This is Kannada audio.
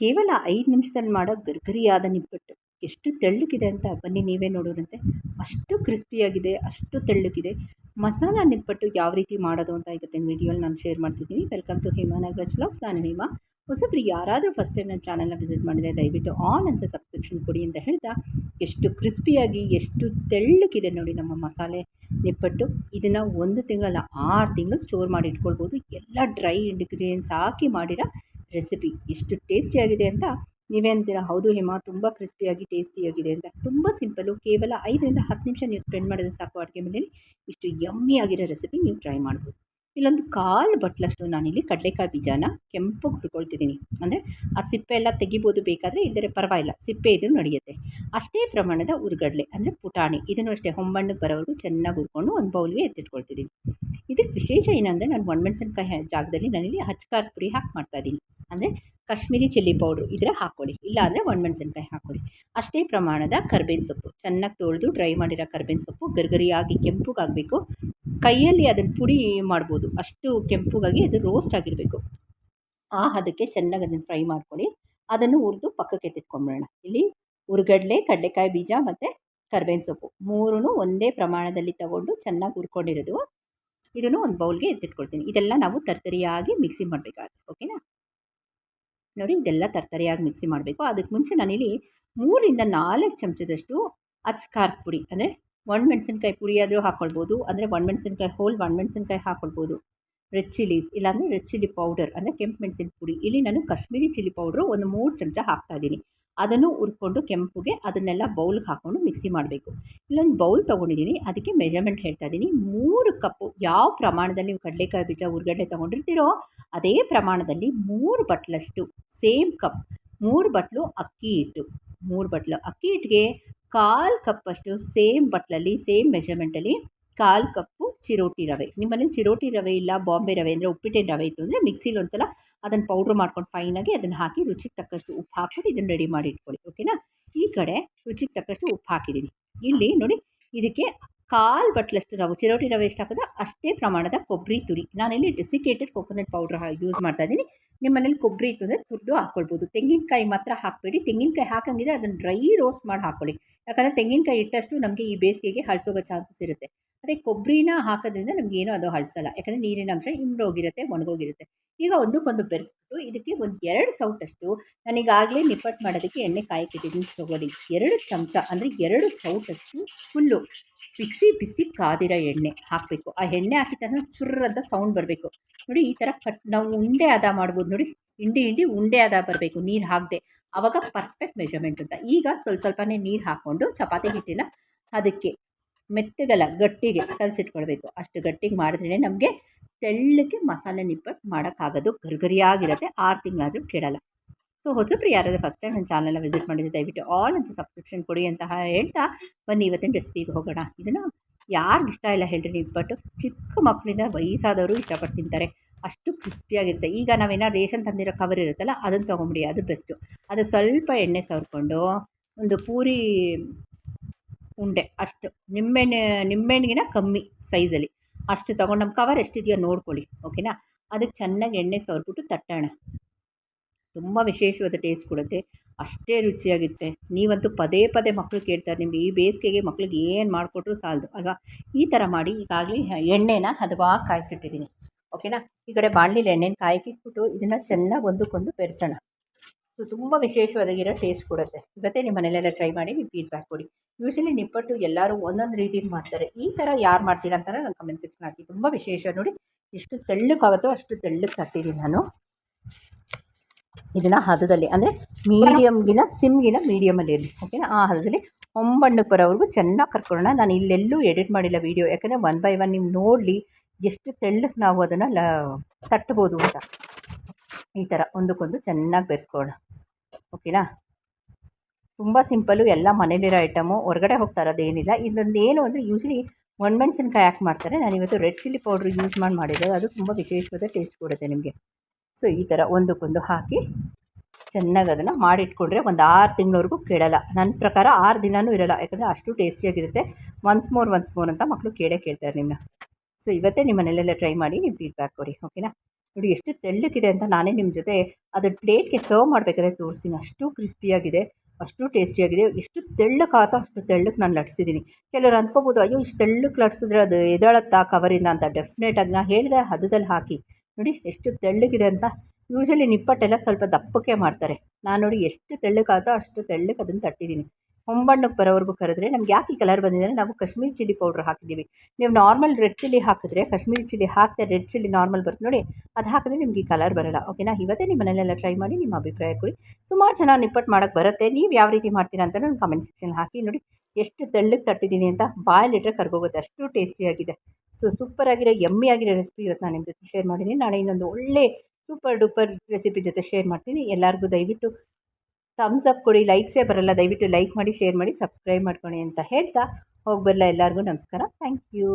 ಕೇವಲ ಐದು ನಿಮಿಷದಲ್ಲಿ ಮಾಡೋ ಗರ್ಗರಿಯಾದ ನಿಪ್ಪಟ್ಟು ಎಷ್ಟು ತೆಳ್ಳಗಿದೆ ಅಂತ ಬನ್ನಿ ನೀವೇ ನೋಡೋರಂತೆ. ಅಷ್ಟು ಕ್ರಿಸ್ಪಿಯಾಗಿದೆ ಅಷ್ಟು ತೆಳ್ಳಗಿದೆ. ಮಸಾಲ ನಿಪ್ಪಟ್ಟು ಯಾವ ರೀತಿ ಮಾಡೋದು ಅಂತ ಇವತ್ತಿನ ವಿಡಿಯೋಲಿ ನಾನು ಶೇರ್ ಮಾಡ್ತಿದ್ದೀನಿ. Welcome to Hema Nagaraj blogs ನಾನು ಹೇಮಾ. ಹೊಸಬ್ರು ಯಾರಾದರೂ ಫಸ್ಟ್ ಟೈಮ್ ನನ್ನ ಚಾನಲ್ನ ವಿಸಿಟ್ ಮಾಡಿದರೆ ದಯವಿಟ್ಟು ಆನ್ ಅಂತ ಸಬ್ಸ್ಕ್ರಿಪ್ಷನ್ ಕೊಡಿ ಅಂತ ಹೇಳ್ತಾ, ಎಷ್ಟು ಕ್ರಿಸ್ಪಿಯಾಗಿ ಎಷ್ಟು ತೆಳ್ಳುಕಿದೆ ನೋಡಿ ನಮ್ಮ ಮಸಾಲೆ ನಿಪ್ಪಟ್ಟು ಇದನ್ನು ಒಂದು ತಿಂಗಳಲ್ಲ, ಆರು ತಿಂಗಳು ಸ್ಟೋರ್ ಮಾಡಿ ಇಟ್ಕೊಳ್ಬೋದು. ಎಲ್ಲ ಡ್ರೈ ಇಂಗ್ರೀಡಿಯೆಂಟ್ಸ್ ಹಾಕಿ ಮಾಡಿರೋ ರೆಸಿಪಿ ಎಷ್ಟು ಟೇಸ್ಟಿಯಾಗಿದೆ ಅಂತ ನೀವೇ ಅಂತೀರಾ? ಹೌದು ಹೇಮಾ, ತುಂಬ ಕ್ರಿಸ್ಪಿಯಾಗಿ ಟೇಸ್ಟಿಯಾಗಿದೆ ಅಂತ. ತುಂಬ ಸಿಂಪಲ್ಲು, ಕೇವಲ ಐದರಿಂದ ಹತ್ತು ನಿಮಿಷ ನೀವು ಸ್ಪೆಂಡ್ ಮಾಡಿದ್ರೆ ಸಾಕು ಅಡುಗೆ ಮನೇಲಿ ಇಷ್ಟು ಯಮ್ಮಿ ಆಗಿರೋ ರೆಸಿಪಿ ನೀವು ಟ್ರೈ ಮಾಡ್ಬೋದು. ಇಲ್ಲೊಂದು ಕಾಲು ಬಟ್ಲಷ್ಟು ನಾನಿಲ್ಲಿ ಕಡಲೆಕಾಯಿ ಬೀಜನ ಕೆಂಪಗೆ ಹುರ್ಕೊಳ್ತಿದ್ದೀನಿ. ಅಂದರೆ ಆ ಸಿಪ್ಪೆ ಎಲ್ಲ ತೆಗಿಬೋದು ಬೇಕಾದರೆ ಇದ್ದರೆ ಪರವಾಗಿಲ್ಲ. ಸಿಪ್ಪೆ ಇದ್ರೂ ನಡೆಯುತ್ತೆ. ಅಷ್ಟೇ ಪ್ರಮಾಣದ ಉರ್ಗಡ್ಲೆ, ಅಂದರೆ ಪುಟಾಣಿ, ಇದನ್ನು ಅಷ್ಟೇ ಹೊಂಬಣ್ಣಕ್ಕೆ ಬರೋವರೆಗೂ ಚೆನ್ನಾಗಿ ಹುರ್ಕೊಂಡು ಒಂದು ಬೌಲ್ಗೆ ಎತ್ತಿಟ್ಕೊಳ್ತಿದ್ದೀನಿ. ಇದಕ್ಕೆ ವಿಶೇಷ ಏನಂದರೆ, ನಾನು ಒಣಮೆಣಸಿನ್ಕಾಯಿ ಜಾಗದಲ್ಲಿ ನಾನಿಲ್ಲಿ ಹಚ್ಕಾರ್ ಪುಡಿ ಹಾಕಿ ಮಾಡ್ತಾಯಿದ್ದೀನಿ ಅಂದರೆ ಕಾಶ್ಮೀರಿ ಚಿಲ್ಲಿ ಪೌಡ್ರು ಇದ್ರೆ ಹಾಕ್ಕೊಳ್ಳಿ ಇಲ್ಲಾಂದರೆ ಒಣಮೆಣಸಿನ್ಕಾಯಿ ಹಾಕ್ಕೊಳ್ಳಿ ಅಷ್ಟೇ ಪ್ರಮಾಣದ ಕರ್ಬೇವಿನ ಸೊಪ್ಪು. ಚೆನ್ನಾಗಿ ತೊಳೆದು ಡ್ರೈ ಮಾಡಿರೋ ಕರ್ಬೇವಿನ ಸೊಪ್ಪು ಗರಿಗರಿಯಾಗಿ ಕೆಂಪುಗಾಗಬೇಕು. ಕೈಯಲ್ಲಿ ಅದನ್ನು ಪುಡಿ ಮಾಡ್ಬೋದು. ಅಷ್ಟು ಕೆಂಪುಗಾಗಿ ಅದು ರೋಸ್ಟ್ ಆಗಿರಬೇಕು. ಆ ಹದಕ್ಕೆ ಚೆನ್ನಾಗಿ ಅದನ್ನು ಫ್ರೈ ಮಾಡ್ಕೊಳ್ಳಿ. ಅದನ್ನು ಹುರಿದು ಪಕ್ಕಕ್ಕೆ ಎತ್ತಿಟ್ಕೊಂಬಿಡೋಣ. ಇಲ್ಲಿ ಹುರ್ಗಡ್ಲೆ ಕಡಲೆಕಾಯಿ ಬೀಜ ಮತ್ತು ಕರ್ಬೇವಿನ ಸೊಪ್ಪು. ಮೂರೂ ಒಂದೇ ಪ್ರಮಾಣದಲ್ಲಿ ತಗೊಂಡು ಚೆನ್ನಾಗಿ ಹುರ್ಕೊಂಡಿರೋದು. ಇದನ್ನು ಒಂದು ಬೌಲ್ಗೆ ಎತ್ತಿಟ್ಕೊಳ್ತೀನಿ. ಇದೆಲ್ಲ ನಾವು ತರ್ತರಿಯಾಗಿ ಮಿಕ್ಸಿ ಮಾಡಬೇಕಾಗುತ್ತೆ. ಓಕೆನಾ ನೋಡಿ ಇದೆಲ್ಲ ತರ್ತರಿಯಾಗಿ ಮಿಕ್ಸಿ ಮಾಡಬೇಕು. ಅದಕ್ಕೆ ಮುಂಚೆ ನಾನಿಲ್ಲಿ ಮೂರಿಂದ ನಾಲ್ಕು ಚಮಚದಷ್ಟು ಅಚ್ಕಾರದ ಪುಡಿ ಅಂದರೆ ಒಣಮೆಣ್ಸಿನ್ಕಾಯಿ ಪುಡಿ ಆದರೂ ಹಾಕ್ಕೊಳ್ಬೋದು ಅಂದರೆ ಒಣಮೆಣ್ಸಿನ್ಕಾಯಿ ಹೋಲ್ ಒಣ ಮೆಣಸಿನ್ಕಾಯಿ ಹಾಕ್ಕೊಳ್ಬೋದು ರೆಡ್ ಚಿಲ್ಲೀಸ್ ಇಲ್ಲಾಂದರೆ ರೆಡ್ ಚಿಲ್ಲಿ ಪೌಡರ್ ಅಂದರೆ ಕೆಂಪು ಮೆಣಸಿನ ಪುಡಿ. ಇಲ್ಲಿ ನಾನು ಕಾಶ್ಮೀರಿ ಚಿಲ್ಲಿ ಪೌಡ್ರು ಒಂದು ಮೂರು ಚಮಚ ಹಾಕ್ತಾಯಿದ್ದೀನಿ ಅದನ್ನು ಹುರ್ಕೊಂಡು ಕೆಂಪುಗೆ ಅದನ್ನೆಲ್ಲ ಬೌಲ್ಗೆ ಹಾಕ್ಕೊಂಡು ಮಿಕ್ಸಿ ಮಾಡಬೇಕು. ಇಲ್ಲೊಂದು ಬೌಲ್ ತೊಗೊಂಡಿದ್ದೀನಿ ಅದಕ್ಕೆ ಮೆಜರ್ಮೆಂಟ್ ಹೇಳ್ತಾ ಇದ್ದೀನಿ ಮೂರು ಕಪ್ಪು ಯಾವ ಪ್ರಮಾಣದಲ್ಲಿ ನೀವು ಕಡಲೆಕಾಯಿ ಬೀಜ ಉರ್ಗಡ್ಡೆ ತೊಗೊಂಡಿರ್ತೀರೋ ಅದೇ ಪ್ರಮಾಣದಲ್ಲಿ ಮೂರು ಬಟ್ಲಷ್ಟು ಸೇಮ್ ಕಪ್ ಮೂರು ಬಟ್ಲು ಅಕ್ಕಿ ಹಿಟ್ಟು. ಮೂರು ಬಟ್ಲು ಅಕ್ಕಿ ಹಿಟ್ಟಿಗೆ ಕಾಲು ಕಪ್ಪಷ್ಟು ಸೇಮ್ ಬಟ್ಲಲ್ಲಿ ಸೇಮ್ ಮೆಜರ್ಮೆಂಟಲ್ಲಿ ಕಾಲು ಕಪ್ಪು ಚಿರೋಟಿ ರವೆ. ನಿಮ್ಮಲ್ಲಿ ಚಿರೋಟಿ ರವೆ ಇಲ್ಲ, ಬಾಂಬೆ ರವೆ ಅಂದರೆ ಉಪ್ಪಿಟ್ಟಿನ ರವೆ ಇತ್ತು ಅಂದರೆ ಮಿಕ್ಸಿಲಿ ಒಂದು ಸಲ ಅದನ್ನು ಪೌಡ್ರ್ ಮಾಡ್ಕೊಂಡು ಫೈನಾಗಿ ಅದನ್ನು ಹಾಕಿ ರುಚಿಗೆ ತಕ್ಕಷ್ಟು ಉಪ್ಪು ಹಾಕ್ಬಿಟ್ಟು ಇದನ್ನು ರೆಡಿ ಮಾಡಿ ಇಟ್ಕೊಳ್ಳಿ ಓಕೆನಾ ಈ ಕಡೆ ರುಚಿಗೆ ತಕ್ಕಷ್ಟು ಉಪ್ಪು ಹಾಕಿದ್ದೀನಿ ಇಲ್ಲಿ ನೋಡಿ, ಇದಕ್ಕೆ ಕಾಲು ಬಟ್ಲಷ್ಟು ನಾವು ಚಿರೋಟಿ ರವೆ ಎಷ್ಟು ಹಾಕೋದು ಅಷ್ಟೇ ಪ್ರಮಾಣದ ಕೊಬ್ಬರಿ ತುರಿ. ನಾನಿಲ್ಲಿ ಡೆಸಿಕೇಟೆಡ್ ಕೊಕೊನಟ್ ಪೌಡ್ರ್ ಯೂಸ್ ಮಾಡ್ತಾ ಇದ್ದೀನಿ. ನಿಮ್ಮ ಮನೇಲಿ ಕೊಬ್ಬರಿ ಇತ್ತು ಅಂದರೆ ತುರಿದು ಹಾಕ್ಕೊಳ್ಬೋದು ತೆಂಗಿನಕಾಯಿ ಮಾತ್ರ ಹಾಕಬೇಡಿ. ತೆಂಗಿನಕಾಯಿ ಹಾಕಂಗಿದ್ರೆ ಅದನ್ನು ಡ್ರೈ ರೋಸ್ಟ್ ಮಾಡಿ ಹಾಕ್ಕೊಳ್ಳಿ ಯಾಕಂದರೆ ತೆಂಗಿನಕಾಯಿ ಇಟ್ಟಷ್ಟು ನಮಗೆ ಈ ಬೇಸಿಗೆಗೆ ಹಳಸೋಗೋ ಚಾನ್ಸಸ್ ಇರುತ್ತೆ. ಅದೇ ಕೊಬ್ಬರಿನ ಹಾಕೋದ್ರಿಂದ ನಮಗೇನು ಅದು ಹಳಸಲ್ಲ. ಯಾಕಂದರೆ ನೀರಿನ ಅಂಶ ಇಮ್ರೋಗಿರುತ್ತೆ, ಒಣಗೋಗಿರುತ್ತೆ. ಈಗ ಒಂದಕ್ಕೊಂದು ಬೆರೆಸ್ಬಿಟ್ಟು ಇದಕ್ಕೆ ಒಂದು ಎರಡು ಸೌಟಷ್ಟು ನನಗಾಗಲೇ ನಿಪ್ಪಟ್ಟು ಮಾಡೋದಕ್ಕೆ ಎಣ್ಣೆ ಕಾಯಕ್ಕಿಟ್ಟಿದ್ದೀನಿ ತಗೊಳ್ಳಿ. ಎರಡು ಚಮಚ ಅಂದರೆ ಎರಡು ಸೌಟಷ್ಟು ಫುಲ್ಲು ಬಿಸಿ ಬಿಸಿ ಕಾದಿರೋ ಎಣ್ಣೆ ಹಾಕಬೇಕು. ಆ ಎಣ್ಣೆ ಹಾಕಿದ ತಕ್ಷಣ ಚುರ್ರ್ ಅಂತ ಸೌಂಡ್ ಬರಬೇಕು. ನೋಡಿ, ಈ ಥರ ಕಟ್, ನಾವು ಉಂಡೆ ಅದ ಮಾಡ್ಬೋದು ನೋಡಿ. ಹಿಂಡಿ ಹಿಂಡಿ ಉಂಡೆ ಅದ ಬರಬೇಕು, ನೀರು ಹಾಕದೆ. ಆವಾಗ ಪರ್ಫೆಕ್ಟ್ ಮೆಜರ್ಮೆಂಟ್ ಅಂತ. ಈಗ ಸ್ವಲ್ಪ ಸ್ವಲ್ಪನೇ ನೀರು ಹಾಕ್ಕೊಂಡು ಚಪಾತಿ ಹಿಟ್ಟಿನ ಅದಕ್ಕೆ ಮೆತ್ತಗಲ್ಲ ಗಟ್ಟಿಗೆ ಕಲಸಿಟ್ಕೊಳ್ಬೇಕು. ಅಷ್ಟು ಗಟ್ಟಿಗೆ ಮಾಡಿದ್ರೆ ನಮಗೆ ತೆಳ್ಳಕ್ಕೆ ಮಸಾಲೆ ನಿಪ್ಪಟ್ಟು ಮಾಡೋಕ್ಕಾಗೋದು. ಗರಿಗರಿಯಾಗಿರುತ್ತೆ ಆರು ತಿಂಗಳಾದರೂ ಕೆಡಲ್ಲ. ಸೊ ಹೊಸಬ್ರು ಯಾರಾದರೂ ಫಸ್ಟ್ ಟೈಮ್ ನನ್ನ ಚಾನಲ್ನ ವಿಸಿಟ್ ಮಾಡಿದರೆ ದಯವಿಟ್ಟು ಆಲ್ ಅಂತ ಸಬ್ಸ್ಕ್ರಿಪ್ಷನ್ ಕೊಡಿ ಅಂತ ಹೇಳ್ತಾ ಬನ್ನಿ ಇವತ್ತಿನ ರೆಸಿಪಿಗೆ ಹೋಗೋಣ. ಇದನ್ನು ಇಷ್ಟ ಇಲ್ಲ ಹೇಳ್ರಿ ಬಟ್ ಚಿಕ್ಕ ಮಕ್ಕಳಿಂದ ವಯಸ್ಸಾದವರು ಇಷ್ಟಪಟ್ಟು ತಿಂತಾರೆ. ಅಷ್ಟು ಕ್ರಿಸ್ಪಿಯಾಗಿರುತ್ತೆ ಈಗ ನಾವೇನಾದ್ರು ರೇಷನ್ ತಂದಿರೋ ಕವರ್ ಇರುತ್ತಲ್ಲ ಅದನ್ನು ತೊಗೊಂಬಿಡಿ, ಅದು ಬೆಸ್ಟು ಅದು ಸ್ವಲ್ಪ ಎಣ್ಣೆ ಸವರ್ಕೊಂಡು ಒಂದು ಪೂರಿ ಉಂಡೆ, ಅಷ್ಟು. ನಿಂಬೆಹಣ್ಣು ನಿಂಬೆಹಣ್ಣಿಗಿನ ಕಮ್ಮಿ ಸೈಜಲ್ಲಿ ಅಷ್ಟು ತೊಗೊಂಡು ನಮ್ಮ ಕವರ್ ಎಷ್ಟಿದೆಯೋ ನೋಡ್ಕೊಳ್ಳಿ ಓಕೆನಾ ಅದಕ್ಕೆ ಚೆನ್ನಾಗಿ ಎಣ್ಣೆ ಸವರ್ಬಿಟ್ಟು ತಟ್ಟೋಣ. ತುಂಬ ವಿಶೇಷವಾದ ಟೇಸ್ಟ್ ಕೊಡುತ್ತೆ ಅಷ್ಟೇ ರುಚಿಯಾಗಿರುತ್ತೆ. ನೀವಂತೂ ಪದೇ ಪದೇ ಮಕ್ಕಳು ಕೇಳ್ತಾರೆ, ನಿಮಗೆ ಈ ಬೇಸಿಗೆಗೆ ಮಕ್ಳಿಗೆ ಏನು ಮಾಡಿಕೊಟ್ರು ಸಾಲದು, ಅಲ್ವಾ? ಈ ಥರ ಮಾಡಿ ಈಗಾಗಲೇ ಎಣ್ಣೆನ ಹದವಾಗಿ ಕಾಯಿಸಿಟ್ಟಿದ್ದೀನಿ. ಓಕೆನಾ? ಈ ಕಡೆ ಬಾಣಲಿಲಿ ಎಣ್ಣೆನ ಕಾಯಕ್ಕಿಟ್ಬಿಟ್ಟು ಇದನ್ನು ಚೆನ್ನಾಗಿ ಒಂದಕ್ಕೊಂದು ಬೆರೆಸೋಣ. ಸೊ ತುಂಬ ವಿಶೇಷವಾದಾಗಿರೋ ಟೇಸ್ಟ್ ಕೊಡುತ್ತೆ. ಇವತ್ತೇ ನಿಮ್ಮ ಮನೇಲೆಲ್ಲ ಟ್ರೈ ಮಾಡಿ ನೀವು ಫೀಡ್ಬ್ಯಾಕ್ ಕೊಡಿ. ಯೂಶಲಿ ನಿಪ್ಪಟ್ಟು ಎಲ್ಲರೂ ಒಂದೊಂದು ರೀತಿಲಿ ಮಾಡ್ತಾರೆ. ಈ ಥರ ಯಾರು ಮಾಡ್ತೀರಾ ಅಂತ ನಾನು ಕಮೆಂಟ್ ಸೆಕ್ಷನ್ ಹಾಕಿ. ತುಂಬ ವಿಶೇಷ ನೋಡಿ. ಎಷ್ಟು ತೆಳ್ಳಕ್ಕಾಗುತ್ತೋ ಅಷ್ಟು ತೆಳ್ಳಕ್ಕೆ ಹಾಕ್ತೀನಿ ನಾನು. ಇದನ್ನು ಹದದಲ್ಲಿ ಅಂದರೆ ಮೀಡಿಯಮ್ಗಿನ ಸಿಮ್ಗಿನ ಮೀಡಿಯಮಲ್ಲಿ ಇರಲಿ ಓಕೆನಾ ಆ ಹದದಲ್ಲಿ ಒಂಬಣ್ಣಕ್ಕೆ ಬರೋವರೆಗೂ ಚೆನ್ನಾಗಿ ಕರ್ಕೊಳ್ಳೋಣ. ನಾನು ಇಲ್ಲೆಲ್ಲೂ ಎಡಿಟ್ ಮಾಡಿಲ್ಲ ವೀಡಿಯೋ ಯಾಕಂದರೆ ಒನ್ ಬೈ ಒನ್ ನೀವು ನೋಡಲಿ ಎಷ್ಟು ತೆಳ್ಳಕ್ಕೆ ನಾವು ಅದನ್ನು ಲ, ತಟ್ಬೋದು ಅಂತ. ಈ ಥರ ಒಂದಕ್ಕೊಂದು ಚೆನ್ನಾಗಿ ಬೆರೆಸ್ಕೊಳ್ಳೋಣ ಓಕೆನಾ ತುಂಬ ಸಿಂಪಲ್ಲು ಎಲ್ಲ ಮನೇಲಿರೋ ಐಟಮು ಹೊರಗಡೆ ಹೋಗ್ತಾ ಇರೋದೇನಿಲ್ಲ ಇದೊಂದು ಏನು ಅಂದರೆ ಯೂಶ್ವಲಿ ಒಣಮೆಣ್ಸಿನ್ಕಾಯಿ ಹಾಕಿ ಮಾಡ್ತಾರೆ. ನಾನು ಇವತ್ತು ರೆಡ್ ಚಿಲ್ಲಿ ಪೌಡ್ರ್ ಯೂಸ್ ಮಾಡಿ ಮಾಡಿರೋದು ಅದು ತುಂಬ ವಿಶೇಷವಾದ ಟೇಸ್ಟ್ ಕೊಡುತ್ತೆ ನಿಮಗೆ. ಸೊ ಈ ಥರ ಒಂದಕ್ಕೊಂದು ಹಾಕಿ ಚೆನ್ನಾಗಿ ಅದನ್ನು ಮಾಡಿಟ್ಕೊಂಡ್ರೆ ಒಂದು ಆರು ತಿಂಗಳವರೆಗೂ ಕೆಡಲ್ಲ. ನನ್ನ ಪ್ರಕಾರ ಆರು ದಿನವೂ ಇರಲ್ಲ. ಯಾಕಂದರೆ ಅಷ್ಟು ಟೇಸ್ಟಿಯಾಗಿರುತ್ತೆ ಒನ್ಸ್ ಮೋರ್ ಒನ್ಸ್ ಮೋರ್ ಅಂತ ಮಕ್ಕಳು ಕೇಳೇ ಕೇಳ್ತಾರೆ ನಿಮ್ಮನ್ನ ಸೊ ಇವತ್ತೇ ನಿಮ್ಮ ಮನೆಯಲ್ಲೆಲ್ಲ ಟ್ರೈ ಮಾಡಿ ನೀವು ಫೀಡ್ಬ್ಯಾಕ್ ಕೊಡಿ ಓಕೆನಾ ನೋಡಿ ಎಷ್ಟು ತೆಳ್ಳಕ್ಕಿದೆ ಅಂತ ನಾನೇ ನಿಮ್ಮ ಜೊತೆ ಅದನ್ನು ಪ್ಲೇಟ್ಗೆ ಸರ್ವ್ ಮಾಡಬೇಕಾದ್ರೆ ತೋರಿಸ್ತೀನಿ. ಅಷ್ಟು ಕ್ರಿಸ್ಪಿಯಾಗಿದೆ ಅಷ್ಟು ಟೇಸ್ಟಿಯಾಗಿದೆ ಎಷ್ಟು ತೆಳ್ಳಕ್ಕಾತೋ ಅಷ್ಟು ತೆಳ್ಳಕ್ಕೆ ನಾನು ಲಟ್ಸಿದ್ದೀನಿ. ಕೆಲವರು ಅಂದ್ಕೋಬೋದು, ಅಯ್ಯೋ, ಇಷ್ಟು ತೆಳ್ಳಕ್ಕೆ ಲಟ್ಸಿದ್ರೆ ಅದು ಎದಳತ್ತಾ ಕವರಿಂದ ಅಂತ. ಡೆಫಿನೆಟಾಗಿ ನಾನು ಹೇಳಿದೆ ಹದದಲ್ಲಿ ಹಾಕಿ. ನೋಡಿ ಎಷ್ಟು ತೆಳ್ಳಗಿದೆ ಅಂತ. ಯೂಶ್ವಲಿ ನಿಪ್ಪಟ್ಟೆಲ್ಲ ಸ್ವಲ್ಪ ದಪ್ಪಕ್ಕೆ ಮಾಡ್ತಾರೆ. ನಾನು ನೋಡಿ ಎಷ್ಟು ತೆಳ್ಳಗಾಗುತ್ತೋ ಅಷ್ಟು ತೆಳ್ಳಗೆ ಅದನ್ನು ತಟ್ಟಿದ್ದೀನಿ. ಹೊಂಬಣ್ಣಕ್ಕೆ ಬರೋವರೆಗೂ ಕರೆದ್ರೆ ನಮ್ಗೆ ಯಾಕೆ ಈ ಕಲರ್ ಬಂದಿದೆ ಅಂದರೆ ನಾವು ಕಾಶ್ಮೀರಿ ಚಿಲ್ಲಿ ಪೌಡ್ರ್ ಹಾಕಿದ್ದೀವಿ. ನೀವು ನಾರ್ಮಲ್ ರೆಡ್ ಚಿಲ್ಲಿ ಹಾಕಿದ್ರೆ ಕಾಶ್ಮೀರಿ ಚಿಲ್ಲಿ ಹಾಕಿದ್ರೆ ರೆಡ್ ಚಿಲ್ಲಿ ನಾರ್ಮಲ್ ಬರುತ್ತೆ ನೋಡಿ, ಅದು ಹಾಕಿದ್ರೆ ನಿಮ್ಗೆ ಈ ಕಲರ್ ಬರೋಲ್ಲ. ಓಕೆನಾ ಇವತ್ತೇ ನಿಮ್ಮ ಮನೆಯಲ್ಲೆಲ್ಲ ಟ್ರೈ ಮಾಡಿ ನಿಮ್ಮ ಅಭಿಪ್ರಾಯ ಕೊಡಿ. ಸುಮಾರು ಜನ ನಿಪ್ಪಟ್ಟು ಮಾಡೋಕ್ಕೆ ಬರುತ್ತೆ, ನೀವು ಯಾವ ರೀತಿ ಮಾಡ್ತೀರಾ ಅಂತ ನಾನು ಕಮೆಂಟ್ ಸೆಕ್ಷನ್ ಹಾಕಿ ನೋಡಿ, ಎಷ್ಟು ತೆಳ್ಳಗೆ ತಟ್ಟಿದ್ದೀನಿ ಅಂತ ಬಾಯಲ್ಲಿಟ್ಟರೆ ಕರ್ಗೋಗುತ್ತೆ. ಅಷ್ಟು ಟೇಸ್ಟಿಯಾಗಿದೆ ಸೊ ಯಮ್ಮಿ ಆಗಿರೋ ರೆಸಿಪಿ ಇವತ್ತು ನಾನು ನಿಮ್ಮ ಜೊತೆ ಶೇರ್ ಮಾಡಿದ್ದೀನಿ. ನಾಳೆ ಇನ್ನೊಂದು ಒಳ್ಳೆ ಸೂಪರ್ ಡೂಪರ್ ರೆಸಿಪಿ ಜೊತೆ ಶೇರ್ ಮಾಡ್ತೀನಿ. ಎಲ್ಲರಿಗೂ ದಯವಿಟ್ಟು ಥಮ್ಸ್ ಅಪ್ ಕೊಡಿ ಲೈಕ್ಸೇ ಬರಲ್ಲ, ದಯವಿಟ್ಟು ಲೈಕ್ ಮಾಡಿ ಶೇರ್ ಮಾಡಿ ಸಬ್ಸ್ಕ್ರೈಬ್ ಮಾಡ್ಕೊಳ್ಳಿ ಅಂತ ಹೇಳ್ತಾ ಹೋಗಿ ಬರಲ್ಲ ಎಲ್ಲರಿಗೂ ನಮಸ್ಕಾರ. Thank you